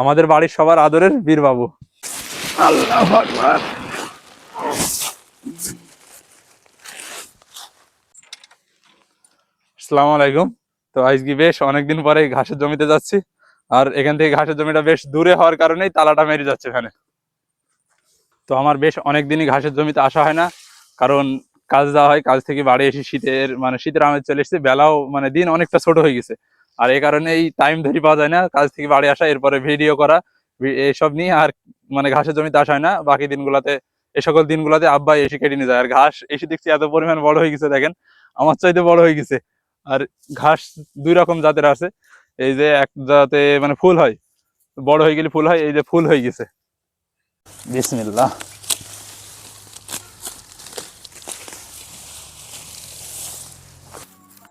আমাদের বাড়ির সবার আদরের বীরবাবু। আল্লাহ আসসালামু আলাইকুম। তো আজকে বেশ অনেকদিন পরে ঘাসের জমিতে যাচ্ছি আর এখান থেকে ঘাসের জমিটা বেশ দূরে হওয়ার কারণেই তালাটা মেরে যাচ্ছে এখানে। তো আমার বেশ অনেকদিনই ঘাসের জমিতে আসা হয় না কারণ কাজ যাওয়া হয় কাজ থেকে বাড়ি এসে শীতের মানে শীতের আমেজ চলে এসেছে বেলাও মানে দিন অনেকটা ছোট হয়ে গেছে। আর এই কারণে এই টাইম ধরে পাওয়া যায় না, কাজ থেকে বাড়ি আসা, এরপরে ভিডিও করা এইসব নিয়ে আর মানে ঘাসের জমিতে আসা হয় না। বাকি দিনগুলোতে এই সকল দিনগুলোতে আব্বাই এসে কেটে নিয়ে যায়। আর ঘাস এসে দেখছি এত পরিমাণ বড় হয়ে গেছে, দেখেন। আমার চাইতে বড় হয়ে গেছে। আর ঘাস দুই রকম জাতের আছে। এই যে এক জাতে মানে ফুল হয়। বড় হয়ে গেলে ফুল হয়, এই যে ফুল হয়ে গেছে। বিসমিল্লাহ।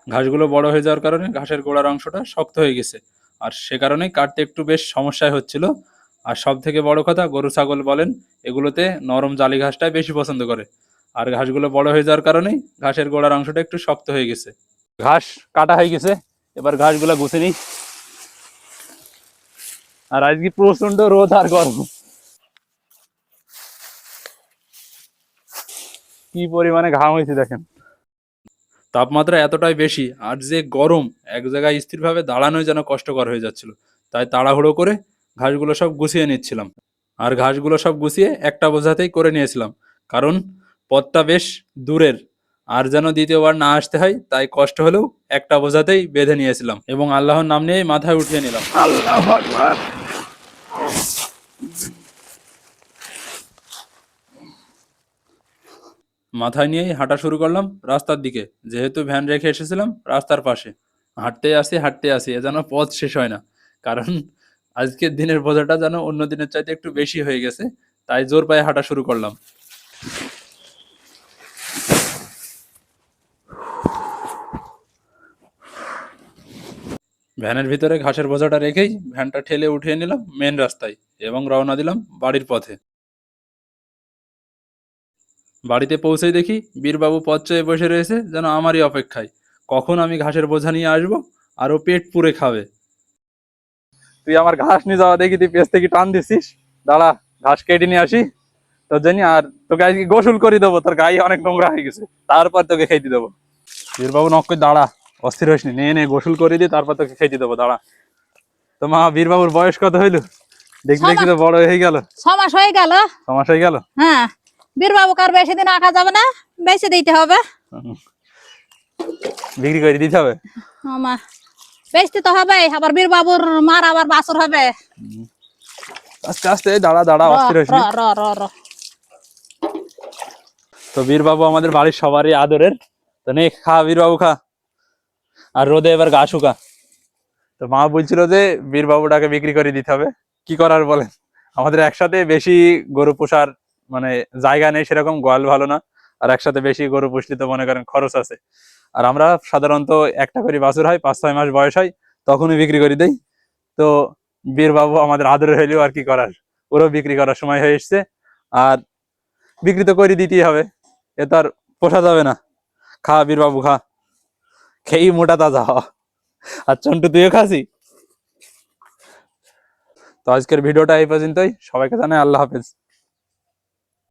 ঘাসগুলো বড় হয়ে যাওয়ার কারণে ঘাসের গোড়ার অংশটা শক্ত হয়ে গেছে। আর সে কারণে কাটতে একটু বেশ সমস্যায় হচ্ছিল। আর সব থেকে বড় কথা, গরু, ছাগল বলেন, এগুলোতে নরম জালি ঘাসটাই বেশি পছন্দ করে। আর ঘাসগুলো বড় হয়ে যাওয়ার কারণেই ঘাসের গোড়ার অংশটা একটু শক্ত হয়ে গেছে। ঘাস কাটা হয়ে গেছে, এবার ঘাসগুলো গুছে নিই। আর আজকে প্রচণ্ড রোদ আর গরম। কি পরিমাণে ঘাম হয়েছে দেখেন। তাপমাত্রা এতটাই বেশি আর যে গরম এক জায়গায় স্থিরভাবে দাঁড়ানোই যেন কষ্টকর হয়ে যাচ্ছিল। তাই তাড়াহুড়ো করে ঘাসগুলো সব গুছিয়ে নিচ্ছিলাম। আর ঘাসগুলো সব গুছিয়ে একটা বোঝাতেই করে নিয়েছিলাম, কারণ পথটা বেশ দূরের। আর যেন দ্বিতীয়বার না আসতে হয়, তাই কষ্ট হলেও একটা বোঝাতেই বেঁধে নিয়েছিলাম এবং আল্লাহর নাম নিয়েই মাথায় উঠিয়ে নিলাম। আল্লাহ মাথায় নিয়েই হাঁটা শুরু করলাম রাস্তার দিকে। যেহেতু ভ্যান রেখে এসেছিলাম রাস্তার পাশে। হাঁটতে আসি হাঁটতে আসি, এ যেন পথ শেষ হয় না। কারণ আজকের দিনের বোঝাটা যেন অন্য দিনের চাইতে একটু বেশি হয়ে গেছে, তাই জোর পায়ে হাঁটা শুরু করলাম। ভ্যানের ভিতরে ঘাসের বোঝাটা রেখেই ভ্যানটা ঠেলে উঠিয়ে নিলাম মেন রাস্তায় এবং রওনা দিলাম বাড়ির পথে। বাড়িতে পৌঁছেই দেখি বীরবাবু পথ চেয়ে বসে রয়েছে যেন আমারই অপেক্ষায়। কখন আমি ঘাসের বোঝা নিয়ে আসব? আরও পেট পুড়ে খাবে। তুই আমার ঘাস নিয়ে যাওয়া দেখি তুই পেছ থেকে টান দিছিস। দাঁড়া ঘাস কেটে নিয়ে আসি। তোর জন্য আর তোকে আজকে গোসল করে দেবো তোর গায়ে অনেক নোংরা হয়ে গেছে। তারপর তোকে খেতে দেবো। বীরবাবু নক করে দাঁড়া অস্থির হইস নি। নিয়ে নে গোসল করে দি তারপর তোকে খেতে দেবো দাঁড়া। তো মা বীরবাবুর বয়স কত হইল? দেখি দেখি তো বড় হয়ে গেল। ছ মাস হয়ে গেল। সমাস হয়ে গেল? হ্যাঁ। বীরবাবু কার বেশি দিন রাখা যাবে না? বেশি দিতে হবে। বিক্রি করে দিতে হবে? আমার বেচতে তো হবে আবার বীরবাবুর মার আবার বাসর হবে। আস্তে আস্তে দাঁড়া দাঁড়া অস্থির। র, র, র। তো বীরবাবু আমাদের বাড়ির সবারই আদরের। তো নে খা বীরবাবু খা। আর রোদে এবার গা শুকা তো মা বলছিল যে বীরবাবুটাকে বিক্রি করে দিতে হবে। কি করার বলেন? আমাদের একসাথে বেশি গরু পোষার মানে জায়গা নেই সেরকম, গোয়াল ভালো না। আর একসাথে বেশি গরু পুষলে তো মনে করেন খরচ আছে। আর আমরা সাধারণত একটা করে বাছুর হয়, পাঁচ ছয় মাস বয়স হয়, তখনই বিক্রি করে দেই। তো বীরবাবু আমাদের আদরের হইলেও আর কি করার। ওরও বিক্রি করার সময় হয়ে এসছে। আর বিক্রি তো করে দিতেই হবে। এ তো আর পোষা যাবে না। খা বীরবাবু, খা। খেয়েই মোটা তাজা হ। আর চন্টু, তুইও খাসি? তো আজকের ভিডিওটা এই পর্যন্তই। সবাইকে জানাই আল্লাহ হাফেজ।